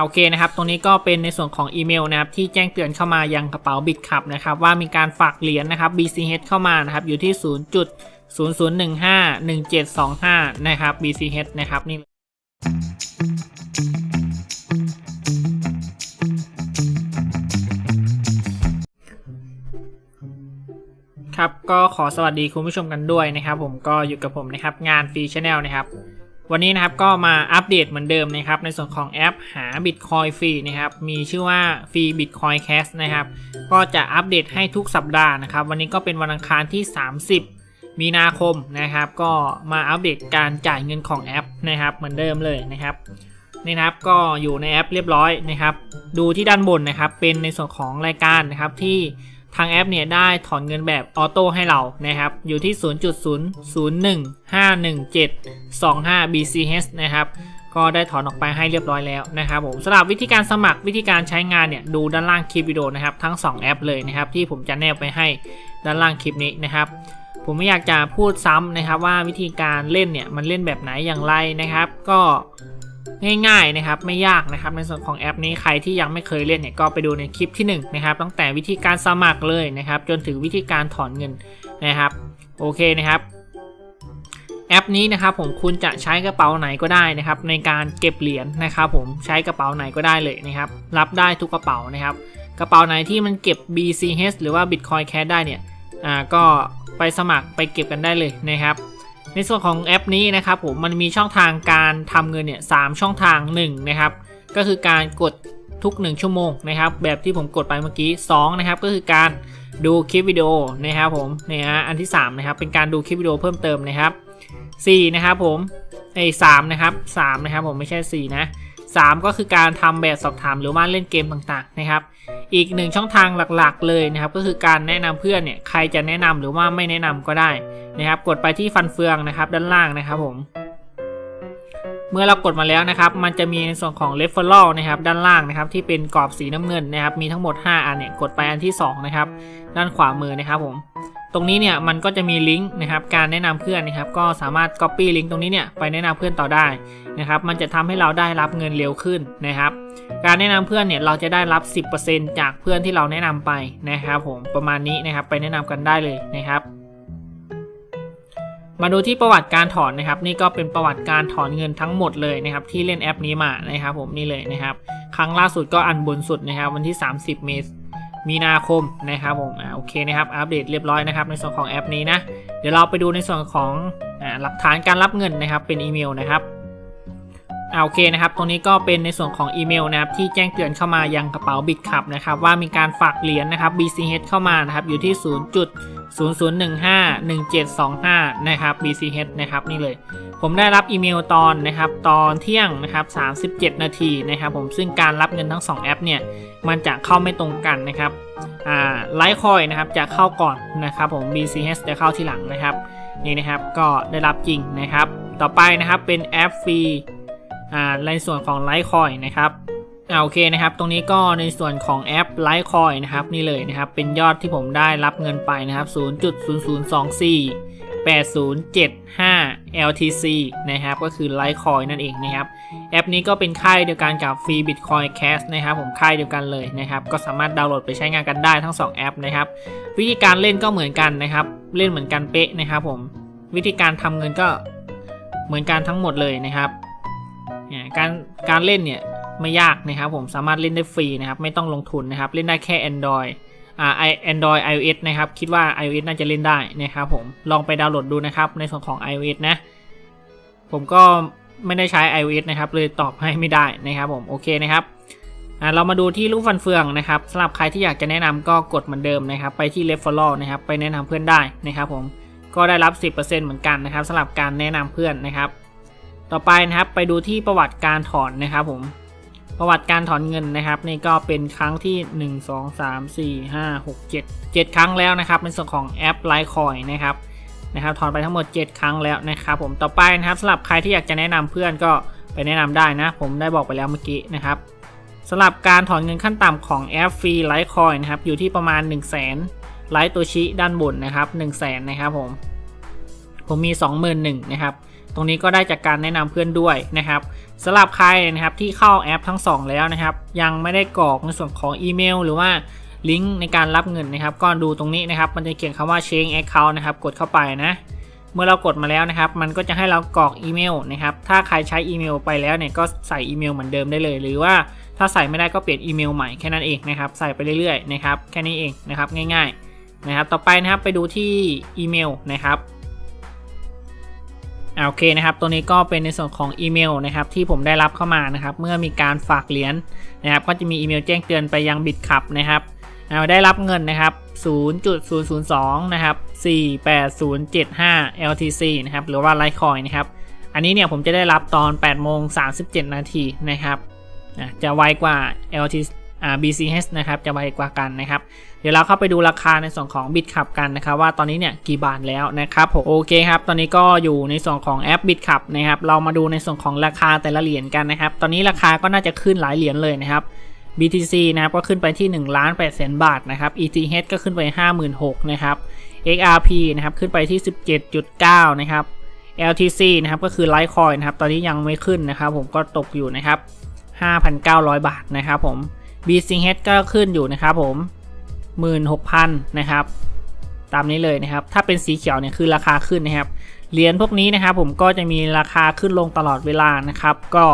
โอเคนะครับ ตรงนี้ก็เป็นในส่วนของอีเมลนะครับที่แจ้งเตือนเข้ามายังกระเป๋าบิตคับนะครับว่ามีการฝากเหรียญนะครับ BCH เข้ามานะครับอยู่ที่ 0.00151725 นะครับ BCH นะครับนี่ครับก็ขอสวัสดีคุณผู้ชมกันด้วยนะครับ ผมก็อยู่กับผมนะครับงานฟรีชแนลนะครับ วันนี้นะครับก็มาอัปเดตเหมือนเดิมนะครับในส่วนของแอปหา Bitcoin ฟรีนะครับมีชื่อว่าฟรี Bitcoin Cash นะครับก็จะอัปเดตให้ทุกสัปดาห์นะครับวันนี้ก็เป็นวันอังคารที่ 30 มีนาคมนะครับก็มาอัปเดตการจ่ายเงินของแอปนะครับเหมือนเดิมเลยนะครับนี่นะครับก็อยู่ในแอปเรียบร้อยนะครับดูที่ด้านบนนะครับเป็นในส่วนของรายการนะครับที่ ทางแอปเนี่ยได้ถอนเงินแบบออโต้ให้เรานะครับ อยู่ที่ 0.00151725 BCH นะครับก็ได้ถอนออกไปให้เรียบร้อยแล้วนะครับผมสำหรับวิธีการสมัครวิธีการใช้งานเนี่ยดูด้านล่างคลิปวิดีโอนะครับทั้ง 2 แอปเลยนะครับที่ผมจะแนบไปให้ด้านล่างคลิปนี้นะครับ ผมไม่อยากจะพูดซ้ำนะครับว่าวิธีการเล่นเนี่ยมันเล่นแบบไหนอย่างไรนะครับ ก็ ง่ายๆนะครับไม่ยากนะครับในส่วนของแอปนี้ใครที่ยังไม่เคยเล่นเนี่ยก็ไปดูในคลิปที่1นะครับตั้งแต่วิธีการสมัครเลยนะครับจนถึงวิธีการถอนเงินนะครับโอเคนะครับแอปนี้นะครับผมคุณจะใช้กระเป๋าไหนก็ได้นะครับ ในการเก็บเหรียญนะครับผมใช้กระเป๋าไหนก็ได้เลยนะครับ รับได้ทุกกระเป๋านะครับ กระเป๋าไหนที่มันเก็บ BCH หรือว่า Bitcoin Cash ได้เนี่ยอ่าก็ไปสมัครไปเก็บกันได้เลยนะครับ ในส่วนของแอปนี้นะครับผมมันมีช่องทางการทำเงินเนี่ยสามช่องทาง1นะครับก็คือการกดทุก 1 ชั่วโมงนะครับ แบบที่ผมกดไปเมื่อกี้2นะครับก็คือการดูคลิปวิดีโอนะครับผมเนี่ยอันที่3นะครับเป็นการดูคลิปวิดีโอเพิ่มเติมนะครับ4นะครับผมไอ้สามนะครับ3นะครับผมไม่ใช่4นะ3ก็คือการทำแบบสอบถามหรือว่าเล่นเกมต่างๆนะครับ อีกหนึ่งช่องทางหลักๆ เลยนะครับ ก็คือการแนะนำเพื่อนเนี่ยใครจะแนะนำหรือว่าไม่แนะนำก็ได้นะครับ กดไปที่ฟันเฟืองนะครับ ด้านล่างนะครับผม เมื่อเรากดมาแล้วนะครับ มันจะมีในส่วนของ referral นะครับ ด้านล่างนะครับ ที่เป็นกรอบสีน้ำเงินนะครับ มีทั้งหมด 5 อันเนี่ยกดไปอันที่ 2 นะครับ ด้านขวามือนะครับผม ตรงนี้เนี่ยมันก็จะมีลิงก์นะครับการแนะนำเพื่อนนะครับก็สามารถ copy ลิงก์ตรงนี้เนี่ยไปแนะนำเพื่อนต่อได้นะครับมันจะทำให้เราได้รับเงินเร็วขึ้นนะครับ การแนะนำเพื่อนเนี่ยเราจะได้รับ 10%จากเพื่อนที่เราแนะนำไปนะครับผมประมาณนี้นะครับไปแนะนำกันได้เลยนะครับ มาดูที่ประวัติการถอนนะครับ นี่ก็เป็นประวัติการถอนเงินทั้งหมดเลยนะครับที่เล่นแอปนี้มานะครับผมนี่เลยนะครับ ครั้งล่าสุดก็อันบนสุดนะครับวันที่ 30 เมษ มีนาคมนะครับผมอ่าโอเคนะครับอัปเดตเรียบร้อยนะครับในส่วนของแอปนี้นะเดี๋ยวเราไปดูในส่วนของอ่าหลักฐานการรับเงินนะครับเป็นอีเมลนะครับ อ่าโอเคนะครับ ตรงนี้ก็เป็นในส่วนของอีเมลนะครับที่แจ้งเตือนเข้ามายังกระเป๋าบิตคับนะครับว่ามีการฝากเหรียญนะครับ BCH เข้ามานะครับอยู่ที่ 0.00151725 นะครับ BCH นะครับนี่เลย ผมได้รับอีเมลตอนนะครับตอนเที่ยงนะครับ37 นาทีนะครับผมซึ่งการรับเงินทั้ง 2 แอปเนี่ยมันจะเข้าไม่ตรงกันนะครับอ่าไลท์คอยนะครับจะเข้าก่อนนะครับผม BCH จะเข้าทีหลังนะครับนี่นะครับก็ได้รับจริงนะครับ ต่อไปนะครับเป็นแอปฟรี อ่าในส่วนของไลท์คอยนะครับอ่าโอเคนะครับ ตรงนี้ก็ในส่วนของแอปไลท์คอยนะครับนี่เลยนะครับ เป็นยอดที่ผมได้รับเงินไปนะครับ 0.0024 8075 LTC นะครับ ก็คือไลท์คอยนั่นเองนะครับ แอปนี้ก็เป็นค่ายเดียวกันกับฟรี Bitcoin Cash นะครับผมค่ายเดียวกันเลยนะครับ ก็สามารถดาวน์โหลดไปใช้งานกันได้ทั้ง 2 แอปนะครับ วิธีการเล่นก็เหมือนกันนะครับ เล่นเหมือนกันเป๊ะนะครับผม วิธีการทำเงินก็เหมือนกันทั้งหมดเลยนะครับ การการเล่นเนี่ยไม่ยากนะครับผมสามารถเล่นได้ฟรีนะครับไม่ต้องลงทุนนะครับเล่นได้แค่ Android อ่า Android iOS นะครับ คิดว่า iOS น่าจะเล่นได้นะครับผมลองไปดาวน์โหลดดูนะครับ ในส่วนของ iOS นะ ผมก็ไม่ได้ใช้ iOS นะครับ เลยตอบให้ไม่ได้นะครับผม โอเคนะครับอ่าเรามาดูที่รูปฟันเฟืองนะครับสำหรับใครที่อยากจะแนะนำก็กดเหมือนเดิมนะครับ ไปที่ referral นะครับ ไปแนะนำเพื่อนได้นะครับผมก็ได้รับ 10%เหมือนกันนะครับสำหรับการแนะนำเพื่อนนะครับ ต่อไปนะครับไปดูที่ประวัติการถอนนะครับผมประวัติการถอนเงินนะครับ นี่ก็เป็นครั้งที่ 1 2 3 4 5 6 7 7 ครั้งแล้วนะครับในส่วนของแอป Litecoin นะครับนะครับถอนไปทั้งหมด 7 ครั้งแล้วนะครับผมต่อไปนะครับสำหรับใครที่อยากจะแนะนำเพื่อนก็ไปแนะนำได้นะ ผมได้บอกไปแล้วเมื่อกี้นะครับสำหรับการถอนเงินขั้นต่ำของแอปฟรี Litecoin นะครับอยู่ที่ประมาณ 1 0 0 0 0แสนไลท์ตัวชี้ด้านบนนะครับ1 0 0 0 0แสนนะครับผมผมมี 21,000นะครับ ตรงนี้ก็ได้จากการแนะนำเพื่อนด้วยนะครับสำหรับใครนะครับที่เข้าแอปทั้ง 2 แล้วนะครับ ยังไม่ได้กรอกในส่วนของอีเมล หรือว่าลิงก์ในการรับเงินนะครับ ก็ดูตรงนี้นะครับ มันจะเขียนคำว่า change account นะครับ กดเข้าไปนะ เมื่อเรากดมาแล้วนะครับ มันก็จะให้เรากรอกอีเมลนะครับ ถ้าใครใช้อีเมลไปแล้วเนี่ย ก็ใส่อีเมลเหมือนเดิมได้เลย หรือว่าถ้าใส่ไม่ได้ก็เปลี่ยนอีเมลใหม่แค่นั้นเองนะครับ ใส่ไปเรื่อยๆนะครับ แค่นี้เองนะครับ ง่าย ๆ นะครับ ต่อไปนะครับ ไปดูที่อีเมลนะครับ โอเคนะครับตัวนี้ก็เป็นในส่วนของอีเมลนะครับที่ผมได้รับเข้ามานะครับเมื่อมีการฝากเหรียญนะครับก็จะมีอีเมลแจ้งเตือนไปยังบิตคับนะครับได้รับเงินนะครับ 0.002 นะครับ 48075 LTC นะครับหรือว่า Litecoin นะครับ อันนี้เนี่ยผมจะได้รับตอน8โมง37 นาทีนะครับจะไวกว่า LT อ่า BCH นะครับจะไวกว่ากันนะครับเดี๋ยวเราเข้าไปดูราคาในส่วนของบิตขับกันนะครับว่าตอนนี้เนี่ยกี่บาทแล้วนะครับผมโอเคครับตอนนี้ก็อยู่ในส่วนของแอปบิตขับนะครับเรามาดูในส่วนของราคาแต่ละเหรียญกันนะครับ ตอนนี้ราคาก็น่าจะขึ้นหลายเหรียญเลยนะครับ BTC นะครับก็ขึ้นไปที่1ล้าน8แสนบาทนะครับ ETH ก็ขึ้นไป 56,000นะครับ XRP นะครับขึ้นไปที่ 17.9 นะครับ LTC นะครับก็คือ Litecoin นะครับตอนนี้ยังไม่ขึ้นนะครับผมก็ตกอยู่นะครับ5,900 บาทนะครับผม BCH ก็ขึ้นอยู่นะครับผม 16,000 นะครับ ตามนี้เลยนะครับ ถ้าเป็นสีเขียวเนี่ยคือราคาขึ้นนะครับ เหรียญพวกนี้นะครับผมก็จะมีราคาขึ้นลงตลอดเวลานะครับ ก็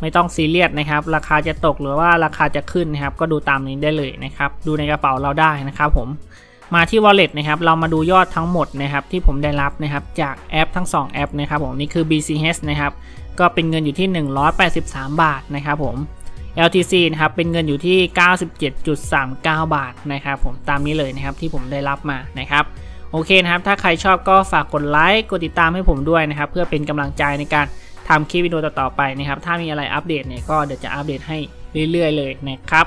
ไม่ต้องซีเรียสนะครับ ราคาจะตกหรือว่าราคาจะขึ้นนะครับ ก็ดูตามนี้ได้เลยนะครับ ดูในกระเป๋าเราได้นะครับผม มาที่ wallet นะครับ เรามาดูยอดทั้งหมดนะครับ ที่ผมได้รับนะครับ จากแอปทั้ง 2 แอปนะครับผม นี่คือ BCH นะครับ ก็เป็นเงินอยู่ที่ 183 บาทนะครับผม LTC นะครับเป็นเงินอยู่ที่ 97.39 บาทนะครับผมตามนี้เลยนะครับที่ผมได้รับมานะครับโอเคนะครับ ถ้าใครชอบก็ฝากกดไลค์กดติดตามให้ผมด้วยนะครับ เพื่อเป็นกำลังใจในการทำคลิปวิดีโอต่อๆไปนะครับ ถ้ามีอะไรอัปเดตเนี่ยก็เดี๋ยวจะอัปเดตให้เรื่อยๆเลยนะครับ